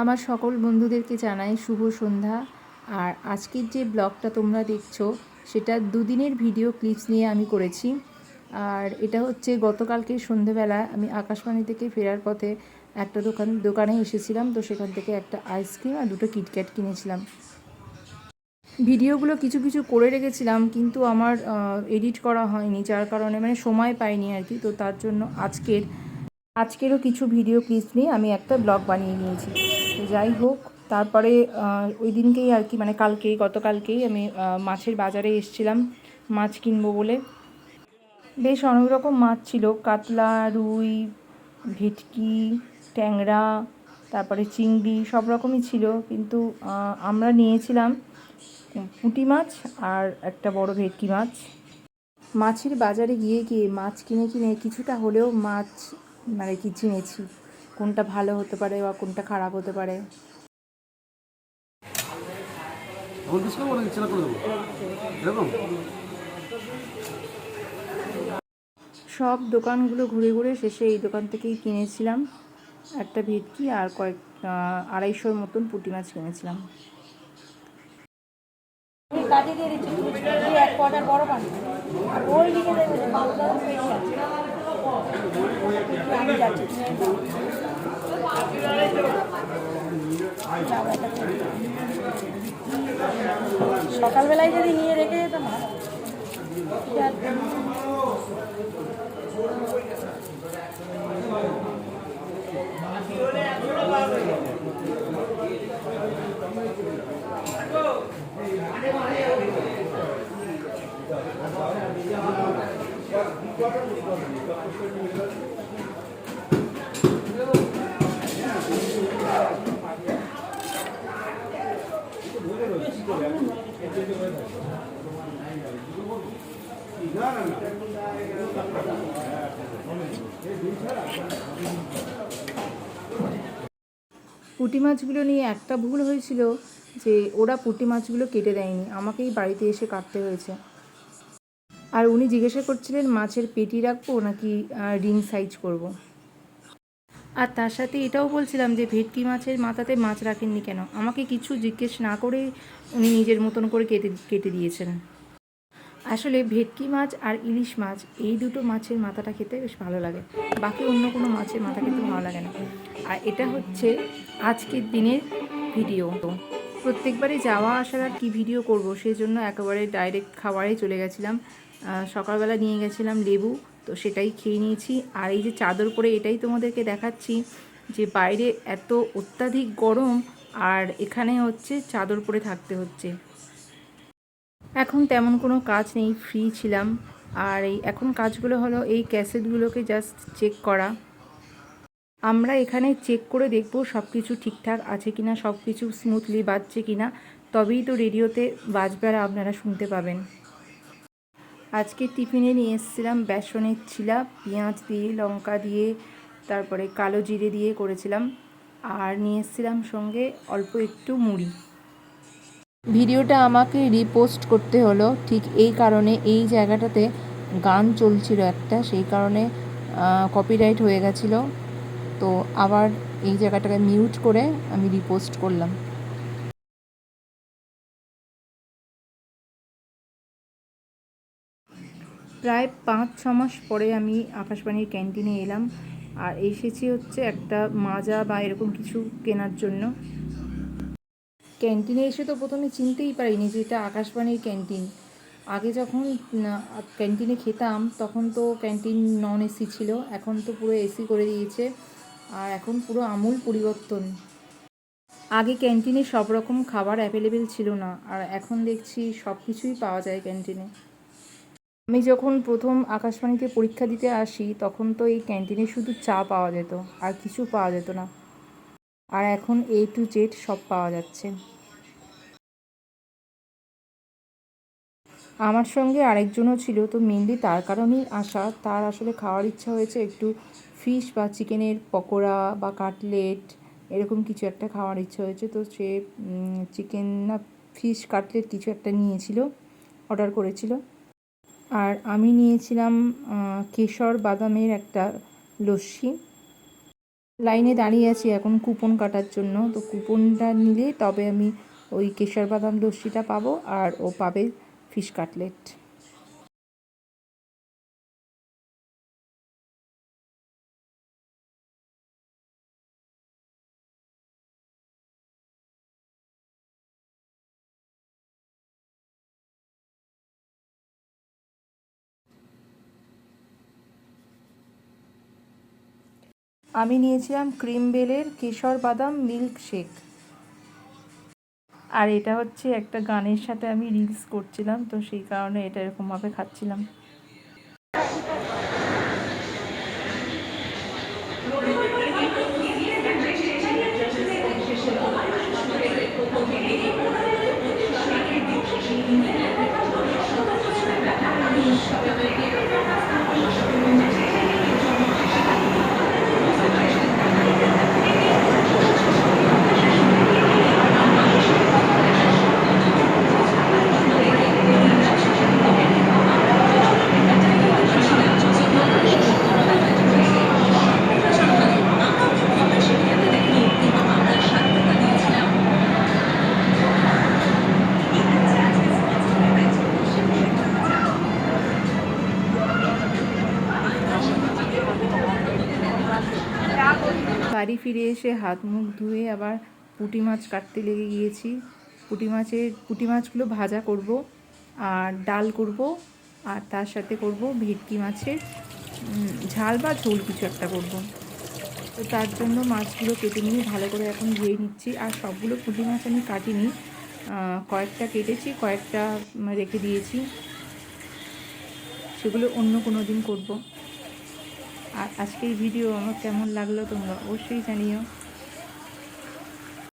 আমার সকল বন্ধুদেরকে জানাই শুভ সন্ধ্যা। আর আজকের যে ব্লগটা তোমরা দেখছ, সেটা দুদিনের ভিডিও ক্লিপস নিয়ে আমি করেছি। আর এটা হচ্ছে গতকালকে সন্ধেবেলা আমি আকাশবাণী থেকে ফেরার পথে একটা দোকান, দোকানে এসেছিলাম, তো সেখান থেকে একটা আইসক্রিম আর দুটো কিটক্যাট কিনেছিলাম। ভিডিওগুলো কিছু কিছু করে রেখেছিলাম, কিন্তু আমার এডিট করা হয়নি, যার কারণে মানে সময় পাইনি আর কি, তো তার জন্য আজকের আজকেরও কিছু ভিডিও ক্লিপস নিয়ে আমি একটা ব্লগ বানিয়ে নিয়েছি। যাই হোক, তারপরে ওই দিনকেই আর কি মানে কালকেই, গতকালকেই আমি মাছের বাজারে এসেছিলাম, মাছ কিনবো বলে। বেশ অনেক রকম মাছ ছিল, কাতলা, রুই, ভেটকি, ট্যাংরা, তারপরে চিংড়ি, সব রকমই ছিল। কিন্তু আমরা নিয়েছিলাম পুঁটি মাছ আর একটা বড় ভেটকি মাছ। মাছের বাজারে গিয়ে গিয়ে মাছ কিনে কিনে কিছুটা হলেও মাছ মানে কি চিনেছি কোনটা ভালো হতে পারে বা কোনটা খারাপ হতে পারে। সব দোকানগুলো ঘুরে ঘুরে শেষে এই দোকান থেকেই কিনেছিলাম। একটা ভেটকি আর কয়েক আড়াইশোর মতন পুঁটি মাছ কিনেছিলাম। কাটিয়ে দিয়ে দিচ্ছি এক বড় পানি ওই দিকে সকালবেলায় যদি নিয়ে রেখে যেতাম পুঁটি মাছগুলো নিয়ে একটা ভুল হয়েছিল যে ওরা পুঁটি মাছগুলো কেটে দেয়নি। আমাকেই বাড়িতে এসে কাটতে হয়েছে। আর উনি জিজ্ঞাসা করছিলেন, মাছের পেটি রাখব নাকি রিং সাইজ করব। আর তার সাথে এটাও বলছিলাম যে, ভেটকি মাছের মাথাতে মাছ রাখেননি কেন? আমাকে কিছু জিজ্ঞেস না করে উনি নিজের মতন করে কেটে কেটে দিয়েছেন। আসলে ভেটকি মাছ আর ইলিশ মাছ, এই দুটো মাছের মাথাটা খেতে বেশ ভালো লাগে। বাকি অন্য কোনো মাছের মাথা খেতে ভালো লাগে না। আর এটা হচ্ছে আজকের দিনের ভিডিও। প্রত্যেকবারই যাওয়া আসার আর কী ভিডিও করব সেই জন্য একেবারে ডাইরেক্ট খাবারে চলে গেছিলাম। সকালবেলা নিয়ে গেছিলাম লেবু, তো সেটাই খেয়ে নিয়েছি। আর এই যে চাদর পরে এটাই তোমাদেরকে দেখাচ্ছি যে বাইরে এত অত্যাধিক গরম আর এখানে হচ্ছে চাদর পরে থাকতে হচ্ছে। এখন তেমন কোনো কাজ নেই ফ্রি ছিলাম। আর এই এখন কাজগুলো হলো এই ক্যাসেটগুলোকে জাস্ট চেক করা। আমরা এখানে চেক করে দেখব সব কিছু ঠিকঠাক আছে কিনা সব কিছু স্মুথলি বাজছে কিনা। তবেই তো রেডিওতে বাজবে আর আপনারা শুনতে পাবেন। আজকে টিফিনে নিয়ে এসেছিলাম বেসনের ছিলা, পেঁয়াজ দিয়ে, লঙ্কা দিয়ে, তারপরে কালো জিরে দিয়ে করেছিলাম। আর নিয়ে এসেছিলাম সঙ্গে অল্প একটু মুড়ি। ভিডিওটা আমাকে রিপোস্ট করতে হলো। ঠিক এই কারণে এই জায়গাটাতে গান চলছিল একটা, সেই কারণে কপিরাইট হয়ে গেছিল। তো আবার এই জায়গাটাকে মিউট করে আমি রিপোস্ট করলাম। প্রায় পাঁচ, ছ মাস পরে আমি আকাশবাণীর ক্যান্টিনে এলাম আর এসেছি হচ্ছে একটা মাজা বা এরকম কিছু কেনার জন্য। ক্যান্টিনে এসে তো প্রথমে চিনতেই পারিনি যে এটা আকাশবাণীর ক্যান্টিন। আগে যখন ক্যান্টিনে খেতাম তখন তো ক্যান্টিন নন এসি ছিল, এখন তো পুরো এসি করে দিয়েছে। আর এখন পুরো আমূল পরিবর্তন। আগে ক্যান্টিনে সব রকম খাবার অ্যাভেলেবেল ছিল না, আর এখন দেখছি সব কিছুই পাওয়া যায় ক্যান্টিনে। আমি যখন প্রথম আকাশবাণীতে পরীক্ষা দিতে আসি, তখন তো এই ক্যান্টিনে শুধু চা পাওয়া যেত, আর কিছু পাওয়া যেত না। আর এখন এ টু জেড সব পাওয়া যাচ্ছে। আমার সঙ্গে আরেকজনও ছিল, তো মেনলি তার কারণেই আসা। তার আসলে খাওয়ার ইচ্ছা হয়েছে একটু ফিশ বা চিকেনের পকোড়া বা কাটলেট, এরকম কিছু একটা খাওয়ার ইচ্ছা হয়েছে। তো সে চিকেন না, ফিশ কাটলেট কিছু একটা নিয়েছিল, অর্ডার করেছিল। আর আমি নিয়েছিলাম কেশর বাদামের একটা লস্যি। লাইনে দাঁড়িয়ে আছি এখন কুপন কাটার জন্য। তো কুপনটা নিলে তবে আমি ওই কেশর বাদাম লস্যিটা পাবো আর ও পাবে ফিশ কাটলেট। আমি নিয়েছিলাম ক্রিম বেলের কেশর বাদাম মিল্ক শেক। আর এটা হচ্ছে একটা গানের সাথে আমি রিলস করছিলাম, তো সেই কারণে এটা এরকমভাবে খাচ্ছিলাম। বাড়ি ফিরে এসে হাত মুখ ধুয়ে আবার পুঁটি মাছ কাটতে লেগে গিয়েছি। পুঁটি মাছের, পুঁটি মাছগুলো ভাজা করব, আর ডাল করব, আর তার সাথে করব ভেটকি মাছের ঝাল বা ঝোল কিছু একটা করব। তো তার জন্য মাছগুলো কেটে নিয়ে ভালো করে এখন ধুয়ে নিচ্ছি, আর সবগুলো পুঁটি মাছ আমি কাটিনি। কয়েকটা কেটেছি, কয়েকটা রেখে দিয়েছি। সেগুলো অন্য কোনো দিন করব। আর আজকের ভিডিও আমার কেমন লাগল তোমরা অবশ্যই জানিও।